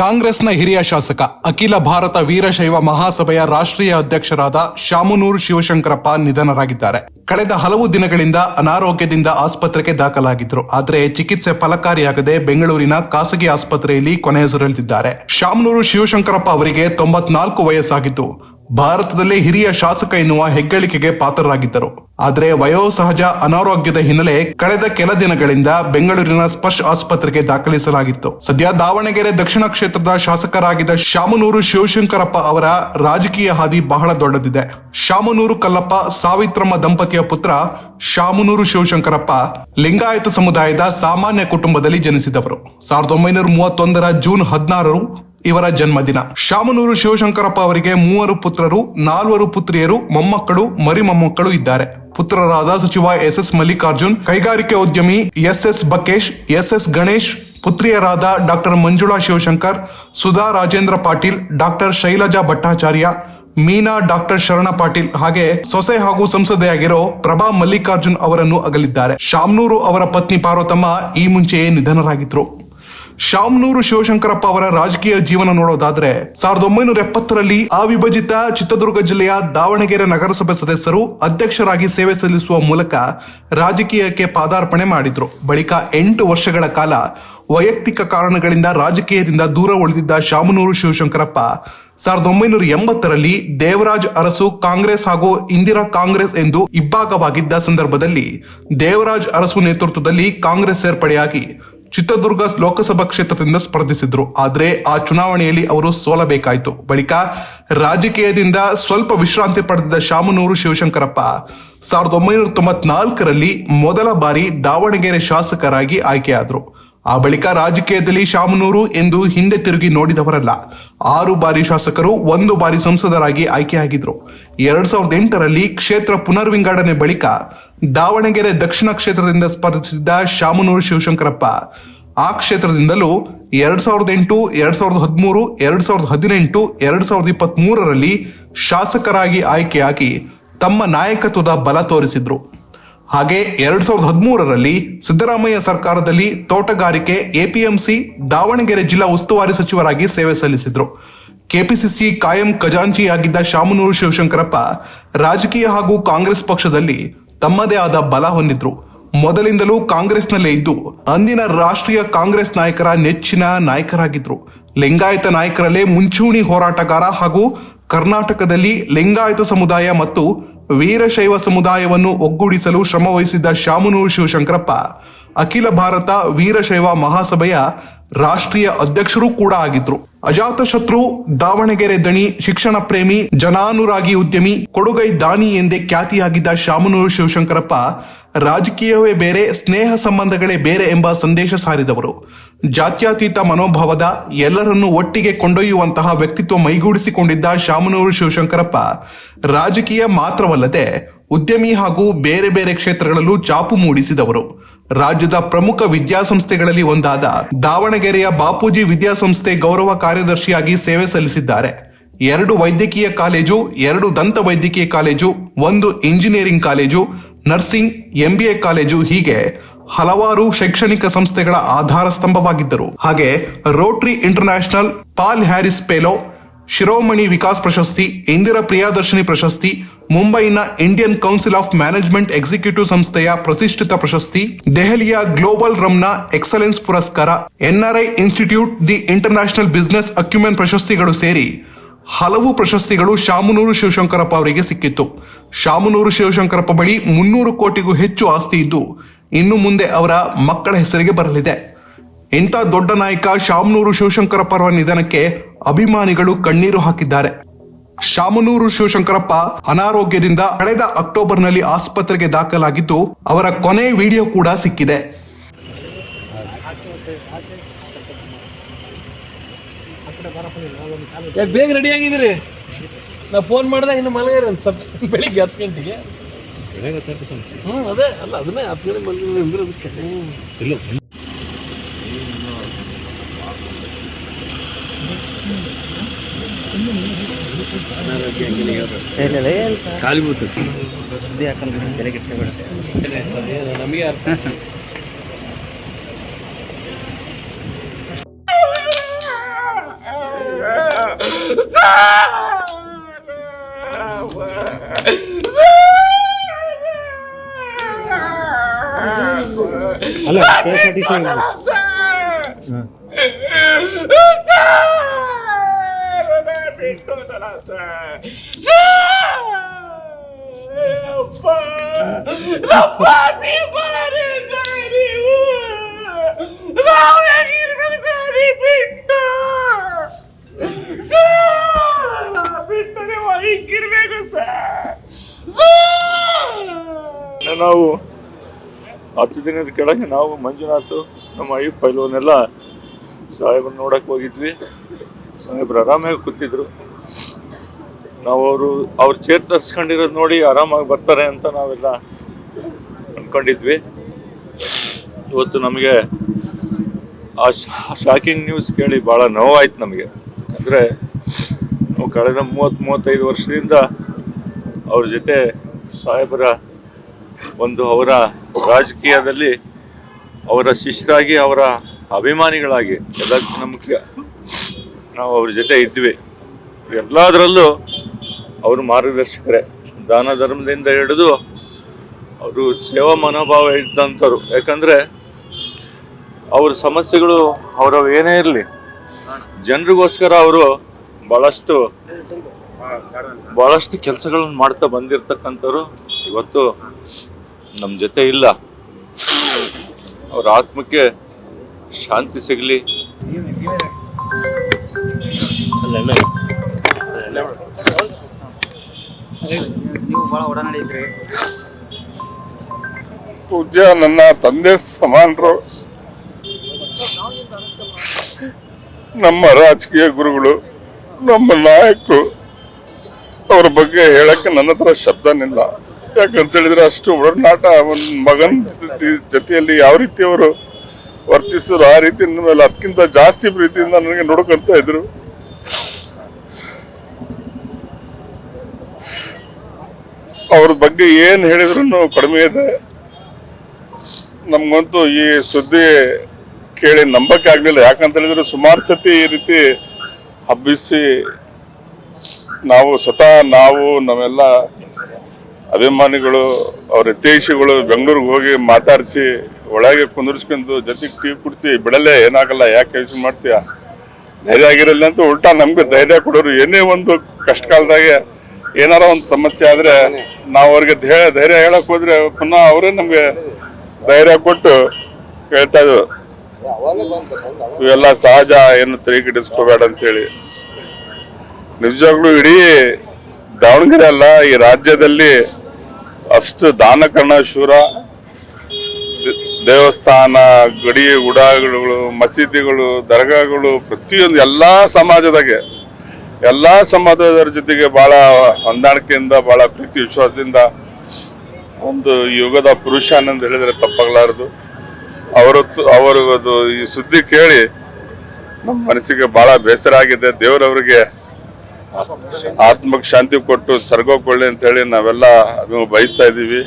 ಕಾಂಗ್ರೆಸ್ನ ಹಿರಿಯ ಶಾಸಕ, ಅಖಿಲ ಭಾರತ ವೀರಶೈವ ಮಹಾಸಭೆಯ ರಾಷ್ಟ್ರೀಯ ಅಧ್ಯಕ್ಷರಾದ ಶಾಮನೂರು ಶಿವಶಂಕರಪ್ಪ ನಿಧನರಾಗಿದ್ದಾರೆ. ಕಳೆದ ಹಲವು ದಿನಗಳಿಂದ ಅನಾರೋಗ್ಯದಿಂದ ಆಸ್ಪತ್ರೆಗೆ ದಾಖಲಾಗಿದ್ರು ಆದರೆ ಚಿಕಿತ್ಸೆ ಫಲಕಾರಿಯಾಗದೆ ಬೆಂಗಳೂರಿನ ಖಾಸಗಿ ಆಸ್ಪತ್ರೆಯಲ್ಲಿ ಕೊನೆಯುಸಿರೆಳೆದಿದ್ದಾರೆ ಶಾಮನೂರು ಶಿವಶಂಕರಪ್ಪ ಅವರಿಗೆ ತೊಂಬತ್ನಾಲ್ಕು ವಯಸ್ಸಾಗಿದ್ದು, ಭಾರತದಲ್ಲೇ ಹಿರಿಯ ಶಾಸಕ ಎನ್ನುವ ಹೆಗ್ಗಳಿಕೆಗೆ ಪಾತ್ರರಾಗಿದ್ದರು. ಆದರೆ ವಯೋಸಹಜ ಅನಾರೋಗ್ಯದ ಹಿನ್ನೆಲೆ ಕಳೆದ ಕೆಲ ದಿನಗಳಿಂದ ಬೆಂಗಳೂರಿನ ಸ್ಪರ್ಶ್ ಆಸ್ಪತ್ರೆಗೆ ದಾಖಲಿಸಲಾಗಿತ್ತು. ಸದ್ಯ ದಾವಣಗೆರೆ ದಕ್ಷಿಣ ಕ್ಷೇತ್ರದ ಶಾಸಕರಾಗಿದ್ದ ಶಾಮನೂರು ಶಿವಶಂಕರಪ್ಪ ಅವರ ರಾಜಕೀಯ ಹಾದಿ ಬಹಳ ದೊಡ್ಡದಿದೆ. ಶಾಮನೂರು ಕಲ್ಲಪ್ಪ ಸಾವಿತ್ರಮ್ಮ ದಂಪತಿಯ ಪುತ್ರ ಶಾಮನೂರು ಶಿವಶಂಕರಪ್ಪ ಲಿಂಗಾಯತ ಸಮುದಾಯದ ಸಾಮಾನ್ಯ ಕುಟುಂಬದಲ್ಲಿ ಜನಿಸಿದವರು. ಸಾವಿರದ ಒಂಬೈನೂರ ಮೂವತ್ತೊಂದರ ಜೂನ್ ಹದಿನಾರರು ಇವರ ಜನ್ಮದಿನ. ಶಾಮನೂರು ಶಿವಶಂಕರಪ್ಪ ಅವರಿಗೆ ಮೂವರು ಪುತ್ರರು, ನಾಲ್ವರು ಪುತ್ರಿಯರು, ಮೊಮ್ಮಕ್ಕಳು ಮರಿ ಮೊಮ್ಮಕ್ಕಳು ಇದ್ದಾರೆ. ಪುತ್ರರಾದ ಸಚಿವ ಎಸ್ ಎಸ್ ಮಲ್ಲಿಕಾರ್ಜುನ್, ಕೈಗಾರಿಕೆ ಉದ್ಯಮಿ S S Bakesh S S Ganesh, ಪುತ್ರಿಯರಾದ doctor Manjula Shivashankar, Sudha Rajendra Patil, doctor Shailaja Bhattacharya, Meena doctor Sharana Patil ಹಾಗೆ ಸೊಸೆ ಹಾಗೂ ಸಂಸದೆಯಾಗಿರೋ ಪ್ರಭಾ ಮಲ್ಲಿಕಾರ್ಜುನ್ ಅವರನ್ನು ಅಗಲಿದ್ದಾರೆ. ಶಾಮ್ನೂರು ಅವರ ಪತ್ನಿ ಪಾರ್ವತಮ್ಮ ಈ ಮುಂಚೆಯೇ ನಿಧನರಾಗಿದ್ರು. ಶಾಮನೂರು ಶಿವಶಂಕರಪ್ಪ ಅವರ ರಾಜಕೀಯ ಜೀವನ ನೋಡೋದಾದ್ರೆ ಸಾವಿರದ ಒಂಬೈನೂರ ಎಪ್ಪತ್ತರಲ್ಲಿ ಅವಿಭಜಿತ ಚಿತ್ರದುರ್ಗ ಜಿಲ್ಲೆಯ ದಾವಣಗೆರೆ ನಗರಸಭೆ ಸದಸ್ಯರು ಅಧ್ಯಕ್ಷರಾಗಿ ಸೇವೆ ಸಲ್ಲಿಸುವ ಮೂಲಕ ರಾಜಕೀಯಕ್ಕೆ ಪಾದಾರ್ಪಣೆ ಮಾಡಿದ್ರು. ಬಳಿಕ ಎಂಟು ವರ್ಷಗಳ ಕಾಲ ವೈಯಕ್ತಿಕ ಕಾರಣಗಳಿಂದ ರಾಜಕೀಯದಿಂದ ದೂರ ಉಳಿದಿದ್ದ ಶಾಮನೂರು ಶಿವಶಂಕರಪ್ಪ ಸಾವಿರದ ಒಂಬೈನೂರ ಎಂಬತ್ತರಲ್ಲಿ ದೇವರಾಜ್ ಅರಸು ಕಾಂಗ್ರೆಸ್ ಹಾಗೂ ಇಂದಿರಾ ಕಾಂಗ್ರೆಸ್ ಎಂದು ಇಬ್ಬಾಗವಾಗಿದ್ದ ಸಂದರ್ಭದಲ್ಲಿ ದೇವರಾಜ್ ಅರಸು ನೇತೃತ್ವದಲ್ಲಿ ಕಾಂಗ್ರೆಸ್ ಸೇರ್ಪಡೆಯಾಗಿ ಚಿತ್ರದುರ್ಗ ಲೋಕಸಭಾ ಕ್ಷೇತ್ರದಿಂದ ಸ್ಪರ್ಧಿಸಿದ್ರು. ಆದರೆ ಆ ಚುನಾವಣೆಯಲ್ಲಿ ಅವರು ಸೋಲಬೇಕಾಯಿತು. ಬಳಿಕ ರಾಜಕೀಯದಿಂದ ಸ್ವಲ್ಪ ವಿಶ್ರಾಂತಿ ಪಡೆದಿದ್ದ ಶಾಮನೂರು ಶಿವಶಂಕರಪ್ಪ ಸಾವಿರದ ಒಂಬೈನೂರ ತೊಂಬತ್ನಾಲ್ಕರಲ್ಲಿ ಮೊದಲ ಬಾರಿ ದಾವಣಗೆರೆ ಶಾಸಕರಾಗಿ ಆಯ್ಕೆಯಾದರು. ಆ ಬಳಿಕ ರಾಜಕೀಯದಲ್ಲಿ ಶಾಮನೂರು ಎಂದು ಹಿಂದೆ ತಿರುಗಿ ನೋಡಿದವರಲ್ಲ. ಆರು ಬಾರಿ ಶಾಸಕರು, ಒಂದು ಬಾರಿ ಸಂಸದರಾಗಿ ಆಯ್ಕೆಯಾಗಿದ್ರು. ಎರಡ್ ಸಾವಿರದ ಎಂಟರಲ್ಲಿ ಕ್ಷೇತ್ರ ಪುನರ್ವಿಂಗಡಣೆ ಬಳಿಕ ದಾವಣಗೆರೆ ದಕ್ಷಿಣ ಕ್ಷೇತ್ರದಿಂದ ಸ್ಪರ್ಧಿಸಿದ್ದ ಶಾಮನೂರು ಶಿವಶಂಕರಪ್ಪ. ಆ ಕ್ಷೇತ್ರದಿಂದಲೂ ಎರಡ್ ಸಾವಿರದ ಎಂಟು, ಎರಡ್ ಸಾವಿರದ ಹದಿಮೂರು, ಎರಡ್ ಸಾವಿರದ ಹದಿನೆಂಟು, ಎರಡ್ ಸಾವಿರದ ಇಪ್ಪತ್ತ್ ಮೂರರಲ್ಲಿ ಶಾಸಕರಾಗಿ ಆಯ್ಕೆಯಾಗಿ ತಮ್ಮ ನಾಯಕತ್ವದ ಬಲ ತೋರಿಸಿದ್ರು. ಹಾಗೆ ಎರಡ್ ಸಾವಿರದ ಹದಿಮೂರರಲ್ಲಿ ಸಿದ್ದರಾಮಯ್ಯ ಸರ್ಕಾರದಲ್ಲಿ ತೋಟಗಾರಿಕೆ ಎಪಿಎಂಸಿ ದಾವಣಗೆರೆ ಜಿಲ್ಲಾ ಉಸ್ತುವಾರಿ ಸಚಿವರಾಗಿ ಸೇವೆ ಸಲ್ಲಿಸಿದ್ರು. ಕೆಪಿಸಿಸಿ ಕಾಯಂ ಖಜಾಂಚಿಯಾಗಿದ್ದ ಶಾಮನೂರು ಶಿವಶಂಕರಪ್ಪ ರಾಜಕೀಯ ಹಾಗೂ ಕಾಂಗ್ರೆಸ್ ಪಕ್ಷದಲ್ಲಿ ತಮ್ಮದೇ ಆದ ಬಲ ಹೊಂದಿದ್ರು. ಮೊದಲಿಂದಲೂ ಕಾಂಗ್ರೆಸ್ನಲ್ಲೇ ಇದ್ದು, ಅಂದಿನ ರಾಷ್ಟ್ರೀಯ ಕಾಂಗ್ರೆಸ್ ನಾಯಕರ ನೆಚ್ಚಿನ ನಾಯಕರಾಗಿದ್ರು. ಲಿಂಗಾಯತ ನಾಯಕರಲ್ಲೇ ಮುಂಚೂಣಿ ಹೋರಾಟಗಾರ ಹಾಗೂ ಕರ್ನಾಟಕದಲ್ಲಿ ಲಿಂಗಾಯತ ಸಮುದಾಯ ಮತ್ತು ವೀರಶೈವ ಸಮುದಾಯವನ್ನು ಒಗ್ಗೂಡಿಸಲು ಶ್ರಮವಹಿಸಿದ್ದ ಶಾಮನೂರು ಶಿವಶಂಕರಪ್ಪ, ಅಖಿಲ ಭಾರತ ವೀರಶೈವ ಮಹಾಸಭೆಯ ರಾಷ್ಟ್ರೀಯ ಅಧ್ಯಕ್ಷರು ಕೂಡ ಆಗಿದ್ರು. ಅಜಾತಶತ್ರು ದಾವಣಗೆರೆ ದಣಿ ಶಿಕ್ಷಣ ಪ್ರೇಮಿ, ಜನಾನುರಾಗಿ ಉದ್ಯಮಿ, ಕೊಡುಗೈ ದಾನಿ ಎಂದೇ ಖ್ಯಾತಿಯಾಗಿದ್ದ ಶಾಮನೂರು ಶಿವಶಂಕರಪ್ಪ ರಾಜಕೀಯವೇ ಬೇರೆ, ಸ್ನೇಹ ಸಂಬಂಧಗಳೇ ಬೇರೆ ಎಂಬ ಸಂದೇಶ ಸಾರಿದವರು. ಜಾತ್ಯತೀತ ಮನೋಭಾವದ ಎಲ್ಲರನ್ನೂ ಒಟ್ಟಿಗೆ ಕೊಂಡೊಯ್ಯುವಂತಹ ವ್ಯಕ್ತಿತ್ವ ಮೈಗೂಡಿಸಿಕೊಂಡಿದ್ದ ಶಾಮನೂರು ಶಿವಶಂಕರಪ್ಪ ರಾಜಕೀಯ ಮಾತ್ರವಲ್ಲದೆ ಉದ್ಯಮಿ ಹಾಗೂ ಬೇರೆ ಬೇರೆ ಕ್ಷೇತ್ರಗಳಲ್ಲೂ ಚಾಪು ಮೂಡಿಸಿದವರು. ರಾಜ್ಯದ ಪ್ರಮುಖ ವಿದ್ಯಾಸಂಸ್ಥೆಗಳಲ್ಲಿ ಒಂದಾದ ದಾವಣಗೆರೆಯ ಬಾಪೂಜಿ ವಿದ್ಯಾಸಂಸ್ಥೆ ಗೌರವ ಕಾರ್ಯದರ್ಶಿಯಾಗಿ ಸೇವೆ ಸಲ್ಲಿಸಿದ್ದಾರೆ. ಎರಡು ವೈದ್ಯಕೀಯ ಕಾಲೇಜು, ಎರಡು ದಂತ ವೈದ್ಯಕೀಯ ಕಾಲೇಜು, ಒಂದು engineering college, nursing, MBA college ಹೀಗೆ ಹಲವಾರು ಶೈಕ್ಷಣಿಕ ಸಂಸ್ಥೆಗಳ ಆಧಾರ ಸ್ತಂಭವಾಗಿದ್ದರು. ಹಾಗೆ Rotary International, Paul Harris fellow Shiromani Vikas ಪ್ರಶಸ್ತಿ, ಇಂದಿರಾ ಪ್ರಿಯಾದರ್ಶಿನಿ ಪ್ರಶಸ್ತಿ, ಮುಂಬೈನ Indian council of management executive ಸಂಸ್ಥೆಯ ಪ್ರತಿಷ್ಠಿತ ಪ್ರಶಸ್ತಿ, ದೆಹಲಿಯ ಗ್ಲೋಬಲ್ ರಮ್ನ ಎಕ್ಸಲೆನ್ಸ್ ಪುರಸ್ಕಾರ, NRI institute the international business acumen ಪ್ರಶಸ್ತಿಗಳು ಸೇರಿ ಹಲವು ಪ್ರಶಸ್ತಿಗಳು ಶಾಮನೂರು ಶಿವಶಂಕರಪ್ಪ ಅವರಿಗೆ ಸಿಕ್ಕಿತ್ತು. ಶಾಮನೂರು ಶಿವಶಂಕರಪ್ಪ ಬಳಿ ಮುನ್ನೂರು ಕೋಟಿಗೂ ಹೆಚ್ಚು ಆಸ್ತಿ ಇದ್ದು, ಇನ್ನು ಮುಂದೆ ಅವರ ಮಕ್ಕಳ ಹೆಸರಿಗೆ ಬರಲಿದೆ. ಇಂಥ ದೊಡ್ಡ ನಾಯಕ ಶಾಮನೂರು ಶಿವಶಂಕರಪ್ಪ ಅವರ ನಿಧನಕ್ಕೆ ಅಭಿಮಾನಿಗಳು ಕಣ್ಣೀರು ಹಾಕಿದ್ದಾರೆ. ಶಾಮನೂರು ಶಿವಶಂಕರಪ್ಪ ಅನಾರೋಗ್ಯದಿಂದ ಕಳೆದ ಅಕ್ಟೋಬರ್ನಲ್ಲಿ ಆಸ್ಪತ್ರೆಗೆ ದಾಖಲಾಗಿದ್ದು ಅವರ ಕೊನೆ ವಿಡಿಯೋ ಕೂಡ ಸಿಕ್ಕಿದೆ. ಯಾಕೆ ಬೇಗ ರೆಡಿ ಆಗಿದ್ದೀರಿ. ನಾ ಫೋನ್ ಮಾಡಿದೆ ಇನ್ನು ಮಲಗಿರಿ ಒಂದು ಸ್ವಲ್ಪ. ಬೆಳಿಗ್ಗೆ ಹತ್ತು ಗಂಟೆಗೆ. ಹ್ಞೂ ಅದೇ. ಅಲ್ಲ ಅದನ್ನೇ ಹತ್ತು ಗಂಟೆ ಮಲಗಿದ್ರೆ ಕಾಲಿಬೂತು ಸುದ್ದಿ ಹಾಕೊಂಡು ತಲೆ ಕೆಡಿಸ್ಬಿಡುತ್ತೆ ನಮಗೆ ಅಲ್ಲ K S R T C ನಾವು ಹತ್ತು ದಿನದ ಕೆಳಗೆ ನಾವು ಮಂಜುನಾಥ್ ನಮ್ಮ ಐ ಪೈಲವನ್ನೆಲ್ಲ ಸಾಹೇಬ್ರನ್ನ ನೋಡಕ್ಕೆ ಹೋಗಿದ್ವಿ. ಸಾಹೇಬ್ರು ಆರಾಮಾಗಿ ಕೂತಿದ್ರು. ನಾವು ಅವರು ಅವ್ರ ಚೇರ್ ತರಿಸ್ಕೊಂಡಿರೋದು ನೋಡಿ ಆರಾಮಾಗಿ ಬರ್ತಾರೆ ಅಂತ ನಾವೆಲ್ಲ ಅನ್ಕೊಂಡಿದ್ವಿ. ಇವತ್ತು ನಮಗೆ ಆ ಶಾಕಿಂಗ್ ನ್ಯೂಸ್ ಕೇಳಿ ಭಾಳ ನೋವಾಯ್ತು ನಮಗೆ. ಅಂದರೆ ನಾವು ಕಳೆದ ಮೂವತ್ತು, ಮೂವತ್ತೈದು ವರ್ಷದಿಂದ ಅವ್ರ ಜೊತೆ ಸಾಹೇಬರ ಒಂದು ಅವರ ರಾಜಕೀಯದಲ್ಲಿ ಅವರ ಶಿಷ್ಯರಾಗಿ ಅವರ ಅಭಿಮಾನಿಗಳಾಗಿ ಎಲ್ಲ ಮುಖ್ಯ ನಾವು ಅವ್ರ ಜೊತೆ ಇದ್ವಿ. ಎಲ್ಲದರಲ್ಲೂ ಅವರು ಮಾರ್ಗದರ್ಶಕರೇ. ದಾನ ಧರ್ಮದಿಂದ ಹಿಡಿದು ಅವರು ಸೇವಾ ಮನೋಭಾವ ಇದ್ದಂಥವ್ರು. ಯಾಕಂದರೆ ಅವ್ರ ಸಮಸ್ಯೆಗಳು ಅವರ ಏನೇ ಇರಲಿ, ಜನರಿಗೋಸ್ಕರ ಅವರು ಭಾಳಷ್ಟು ಭಾಳಷ್ಟು ಕೆಲಸಗಳನ್ನು ಮಾಡ್ತಾ ಬಂದಿರತಕ್ಕಂಥವ್ರು ಇವತ್ತು ನಮ್ಮ ಜೊತೆ ಇಲ್ಲ. ಅವ್ರ ಆತ್ಮಕ್ಕೆ ಶಾಂತಿ ಸಿಗಲಿ. ನೀವು ಭಾಳ ಒಡನಾಡಿ ಇದ್ರಿ ಪೂಜ್ಯ ನನ್ನ ತಂದೆ ಸಮಾನರು. ನಮ್ಮ ರಾಜಕೀಯ ಗುರುಗಳು ನಮ್ಮ ನಾಯಕರು ಅವ್ರ ಬಗ್ಗೆ ಹೇಳಕ್ಕೆ ನನ್ನ ಹತ್ರ ಶಬ್ದನಿಲ್ಲ. ಯಾಕಂತ ಹೇಳಿದ್ರೆ ಅಷ್ಟು ಒಡನಾಟ ಒಂದು ಮಗನ ಜೊತೆ- ಜೊತೆಯಲ್ಲಿ ಯಾವ ರೀತಿ ಅವರು ವರ್ತಿಸಿದ್ರು ಆ ರೀತಿ ಮೇಲೆ ಅದಕ್ಕಿಂತ ಜಾಸ್ತಿ ಪ್ರೀತಿಯಿಂದ ನನಗೆ ನೋಡ್ಕೊಂತ ಇದ್ರು. ಅವ್ರ ಬಗ್ಗೆ ಏನು ಹೇಳಿದ್ರು ಕಡಿಮೆ ಇದೆ. ನಮ್ಗಂತೂ ಈ ಸುದ್ದಿ ಕೇಳಿ ನಂಬಕ್ಕೆ ಆಗ್ಲಿಲ್ಲ. ಯಾಕಂತ ಹೇಳಿದ್ರೆ ಸುಮಾರು ಸತಿ ಈ ರೀತಿ ಹಬ್ಬಿಸಿ ನಾವು ಸ್ವತಃ ನಾವು ನಾವೆಲ್ಲ ಅಭಿಮಾನಿಗಳು, ಅವ್ರ ಹಿತೈಷಿಗಳು ಬೆಂಗಳೂರಿಗೆ ಹೋಗಿ ಮಾತಾಡಿಸಿ, ಒಳಗೆ ಕುಂದಿರ್ಸ್ಕೊಂಡು ಜೊತೆಗೆ ಟೀ ಕುಡಿಸಿ ಬಿಡಲೇ ಏನಾಗಲ್ಲ. ಯಾಕೆ ಯೋಚನೆ ಮಾಡ್ತೀಯ? ಧೈರ್ಯ ಆಗಿರಲಿಲ್ಲ ಅಂತ ಉಲ್ಟಾ ನಮ್ಗೆ ಧೈರ್ಯ ಕೊಡೋರು ಏನೇ ಒಂದು ಕಷ್ಟ ಕಾಲದಾಗೆ ಏನಾರ ಒಂದು ಸಮಸ್ಯೆ ಆದ್ರೆ ನಾವು ಅವ್ರಿಗೆ ಧೈರ್ಯ ಹೇಳಕ್ ಹೋದ್ರೆ ಪುನಃ ಅವರೇ ನಮ್ಗೆ ಧೈರ್ಯ ಕೊಟ್ಟು ಹೇಳ್ತಾ ಇದ್ರು. ಇವೆಲ್ಲ ಸಹಜ, ಏನು ತಲೆಕೆಡಿಸ್ಕೋಬೇಡ ಅಂತೇಳಿ. ನಿಜವಾಗ್ಲೂ ಇಡೀ ದಾವಣಗೆರೆ ಅಲ್ಲ, ಈ ರಾಜ್ಯದಲ್ಲಿ ಅಷ್ಟು ದಾನಕರ್ಣ ಶೂರ. ದೇವಸ್ಥಾನ, ಗಡಿ ಗುಡಾಗಳು ಮಸೀದಿಗಳು, ದರ್ಗಾಗಳು, ಪ್ರತಿಯೊಂದು ಎಲ್ಲ ಸಮಾಜದಾಗೆ, ಎಲ್ಲ ಸಮಾಜದವರ ಜೊತೆಗೆ ಬಹಳ ಹೊಂದಾಣಿಕೆಯಿಂದ, ಬಹಳ ಪ್ರೀತಿ ವಿಶ್ವಾಸದಿಂದ ಒಂದು ಯುಗದ ಪುರುಷ ಅನ್ನಂದು ಹೇಳಿದರೆ ತಪ್ಪಾಗಲಾರದು. ಅವರು ಅದು ಈ ಸುದ್ದಿ ಕೇಳಿ ನಮ್ಮ ಮನಸ್ಸಿಗೆ ಭಾಳ ಬೇಸರ ಆಗಿದೆ. ದೇವರವರಿಗೆ ಆತ್ಮಕ್ಕೆ ಶಾಂತಿ ಕೊಟ್ಟು ಸರ್ಗೋಕೊಳ್ಳಿ ಅಂತ ಹೇಳಿ ನಾವೆಲ್ಲ ಬಯಸ್ತಾ ಇದ್ದೀವಿ.